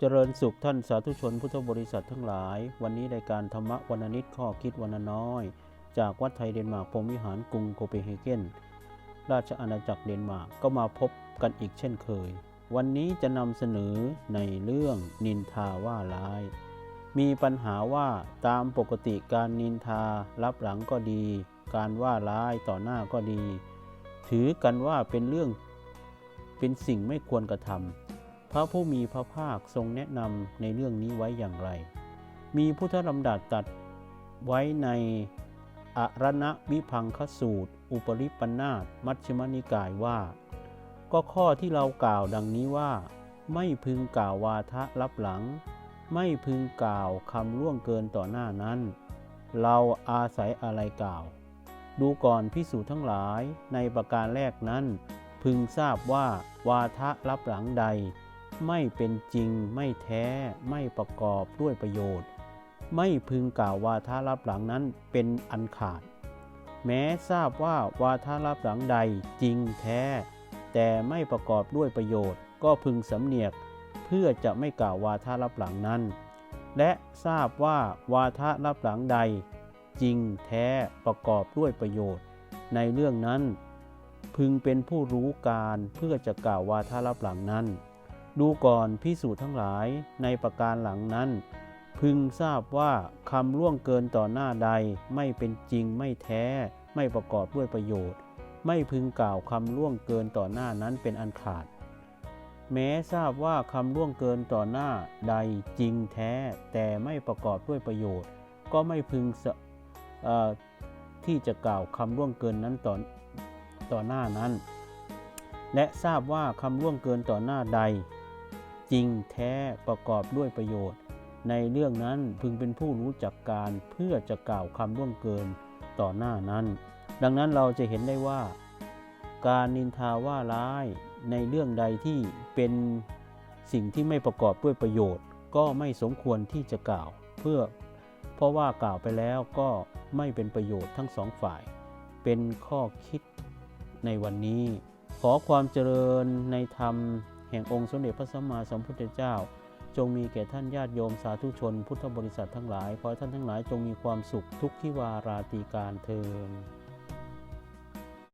เจริญสุขท่านสาธุชนพุทธบริษัททั้งหลาย วันนี้รายการธรรมะวันนิดข้อคิดวันน้อย จากวัดไทยเดนมาร์กพรมวิหารกรุงโคเปนเฮเกนราชอาณาจักรเดนมาร์กก็มาพบกันอีกเช่นเคย วันนี้จะนำเสนอในเรื่องนินทาว่าร้าย มีปัญหาว่าตามปกติการนินทารับหลังก็ดี การว่าร้ายต่อหน้าก็ดี ถือกันว่าเป็นเรื่องเป็นสิ่งไม่ควรกระทำ พระผู้มีพระภาคทรงแนะนำในเรื่องนี้ไว้อย่างไร มีพุทธลำดับตัดไว้ในอรณวิพังคสูตร อุปริปันาตมัชฌิมนิกายว่า ก็ข้อที่เรากล่าวดังนี้ว่า ไม่พึงกล่าววาทะรับหลัง ไม่พึงกล่าวคำล่วงเกินต่อหน้านั้น เราอาศัยอะไรกล่าว ดูก่อนพิสูจน์ทั้งหลายในประการแรกนั้น พึงทราบว่าวาทะรับหลังใด ไม่เป็นจริง ไม่แท้ ไม่ประกอบด้วยประโยชน์ ไม่พึงกล่าววาทะรับหลังนั้นเป็นอันขาด แม้ทราบว่าวาทะรับหลังใดจริงแท้ แต่ไม่ประกอบด้วยประโยชน์ ก็พึงสำเนียกเพื่อจะไม่กล่าววาทะรับหลังนั้น และทราบว่าวาทะรับหลังใด จริงแท้ประกอบด้วยประโยชน์ ในเรื่องนั้น พึงเป็นผู้รู้การเพื่อจะกล่าววาทะรับหลังนั้น ดูก่อนพิสูจน์ทั้งหลายในประการหลังนั้น พึงทราบว่าคำล่วงเกินต่อหน้าใดไม่เป็นจริงไม่แท้ ไม่ประกอบด้วยประโยชน์ ไม่พึงกล่าวคำล่วงเกินต่อหน้านั้นเป็นอันขาด แม้ทราบว่าคำล่วงเกินต่อหน้าใดจริงแท้ แต่ไม่ประกอบด้วยประโยชน์ ก็ไม่พึงที่จะกล่าวคำล่วงเกินนั้นต่อต่อหน้านั้น และทราบว่าคำล่วงเกินต่อหน้าใด จริงแท้ประกอบด้วยประโยชน์ ในเรื่องนั้นพึงเป็นผู้รู้จักการเพื่อจะกล่าวคำล่วงเกินต่อหน้านั้น ดังนั้นเราจะเห็นได้ว่า การนินทาว่าร้ายในเรื่องใดที่เป็นสิ่งที่ไม่ประกอบด้วยประโยชน์ ก็ไม่สมควรที่จะกล่าว เพื่อเพราะว่ากล่าวไปแล้วก็ไม่เป็นประโยชน์ทั้งสองฝ่าย เป็นข้อคิดในวันนี้ ขอความเจริญในธรรม ห่งองค์สมเด็จพระสัมมาสัมพุทธเจ้า จงมีแก่ท่านญาติโยมสาธุชน พุทธบริษัททั้งหลาย ขอท่านทั้งหลายจงมีความสุขทุกที่วาราตีการเทิน